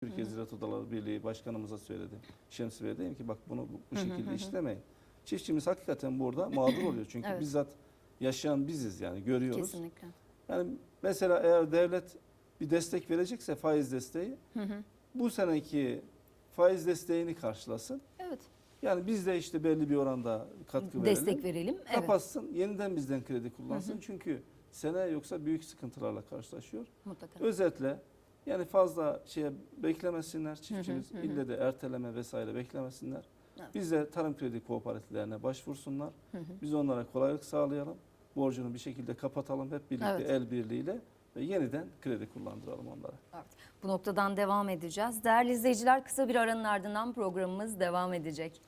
Türkiye Ziraat Odaları Birliği Başkanımıza söyledim. Şemsi Bey dedim ki bak bunu bu, bu şekilde işlemeyin. Çiftçimiz hakikaten burada mağdur oluyor. Çünkü Evet. bizzat yaşayan biziz yani görüyoruz. Kesinlikle. Yani mesela eğer devlet bir destek verecekse faiz desteği bu seneki faiz desteğini karşılasın. Evet. Yani biz de işte belli bir oranda katkı verelim. Destek verelim. Evet. Kapatsın, yeniden bizden kredi kullansın. Çünkü sene yoksa büyük sıkıntılarla karşılaşıyor. Mutlaka. Özetle yani fazla şeye beklemesinler çiftçimiz. ille de erteleme vesaire beklemesinler. Evet. Biz de tarım kredi kooperatiflerine başvursunlar. Biz onlara kolaylık sağlayalım. Borcunu bir şekilde kapatalım hep birlikte Evet. el birliğiyle ve yeniden kredi kullandıralım onlara. Evet. Bu noktadan devam edeceğiz. Değerli izleyiciler kısa bir aranın ardından programımız devam edecek.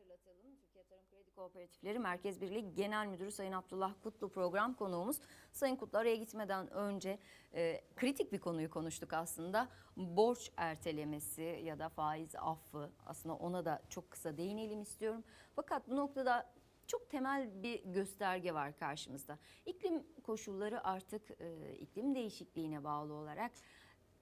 Hatırlatalım. Türkiye Tarım Kredi Kooperatifleri Merkez Birliği Genel Müdürü Sayın Abdullah Kutlu program konuğumuz. Sayın Kutlu araya gitmeden önce e, kritik bir konuyu konuştuk aslında. Borç ertelemesi ya da faiz affı aslında ona da çok kısa değinelim istiyorum. Fakat bu noktada çok temel bir gösterge var karşımızda. İklim koşulları artık e, iklim değişikliğine bağlı olarak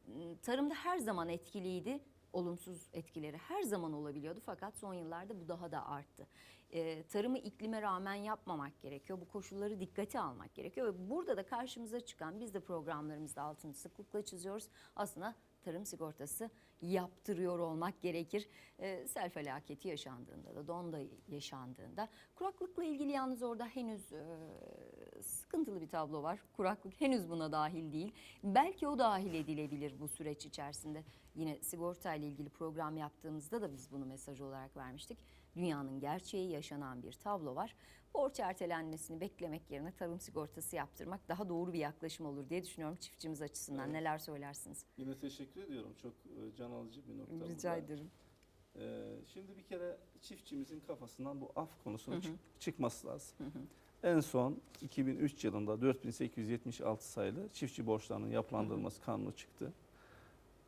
m, tarımda her zaman etkiliydi. Olumsuz etkileri her zaman olabiliyordu fakat son yıllarda bu daha da arttı. Ee, tarımı iklime rağmen yapmamak gerekiyor. Bu koşulları dikkate almak gerekiyor ve burada da karşımıza çıkan biz de programlarımızda altını sıklıkla çiziyoruz. Aslında tarım sigortası yaptırıyor olmak gerekir. Ee, sel felaketi yaşandığında da donda yaşandığında kuraklıkla ilgili yalnız orada henüz e, sıkıntılı bir tablo var. Kuraklık henüz buna dahil değil. Belki o dahil edilebilir bu süreç içerisinde. Yine sigorta ile ilgili program yaptığımızda da biz bunu mesaj olarak vermiştik. Dünyanın gerçeği yaşanan bir tablo var. Borç ertelenmesini beklemek yerine tarım sigortası yaptırmak daha doğru bir yaklaşım olur diye düşünüyorum çiftçimiz açısından. Evet. Neler söylersiniz? Yine teşekkür ediyorum. Çok e, can alıcı bir nokta Rica da. ederim. Ee, şimdi bir kere çiftçimizin kafasından bu af konusunun çık- çıkması lazım. En son 2003 yılında 4876 sayılı çiftçi borçlarının yapılandırılması kanunu çıktı.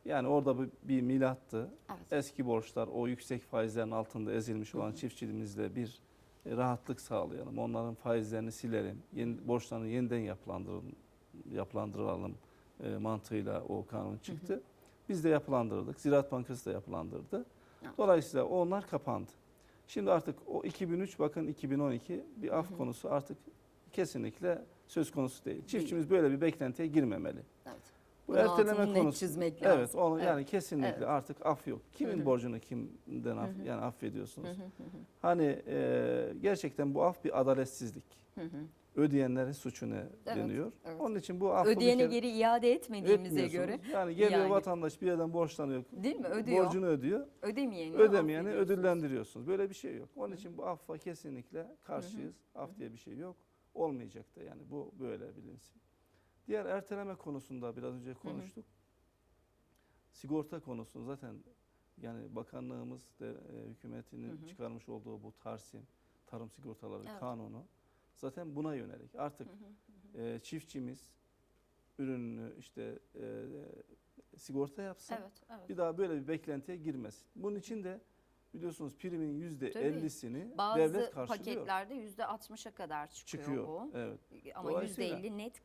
Yani orada bir, bir milattı. Evet. Eski borçlar o yüksek faizlerin altında ezilmiş olan çiftçiliğimizde bir e, rahatlık sağlayalım. Onların faizlerini silelim. Yeni, borçlarını yeniden yapılandıralım, yapılandıralım e, mantığıyla o kanun çıktı. Biz de yapılandırdık. Ziraat Bankası da yapılandırdı. Evet. Dolayısıyla onlar kapandı. Şimdi artık o 2003 bakın 2012 bir af konusu artık kesinlikle söz konusu değil. Çiftçimiz böyle bir beklentiye girmemeli. Evet. Bu Bunun erteleme konusu. çizmek lazım. Evet, onu Evet. yani kesinlikle Evet. artık af yok. Kimin Hı hı. borcunu kimden af, yani affediyorsunuz? Hı hı hı hı. Hani e, gerçekten bu af bir adaletsizlik. Hı hı. Ödeyenlerin suçu ne Evet, deniyor. evet. Onun için bu affı Ödeyene geri iade etmediğimize göre Yani geliyor Yani. vatandaş bir yerden borçlanıyor. değil mi? Ödüyor. Borcunu ödüyor. Ödemeyeni Ödemeyeni ödüllendiriyorsunuz. Böyle bir şey yok. Onun için bu affa kesinlikle karşıyız. Af diye bir şey yok. Olmayacak da yani bu böyle bilinsin. Diğer erteleme konusunda biraz önce konuştuk. Sigorta konusunu zaten yani bakanlığımız de e, hükümetinin Hı hı. çıkarmış olduğu bu Tarsim tarım sigortaları Evet. kanunu zaten buna yönelik. Artık Hı hı. e, çiftçimiz ürününü işte e, sigorta yapsın. Evet, evet. Bir daha böyle bir beklentiye girmesin. Bunun için de biliyorsunuz primin yüzde ellisini Bazı devlet karşılıyor. paketlerde yüzde 60'a kadar çıkıyor, çıkıyor. bu. Evet. Ama yüzde 50 net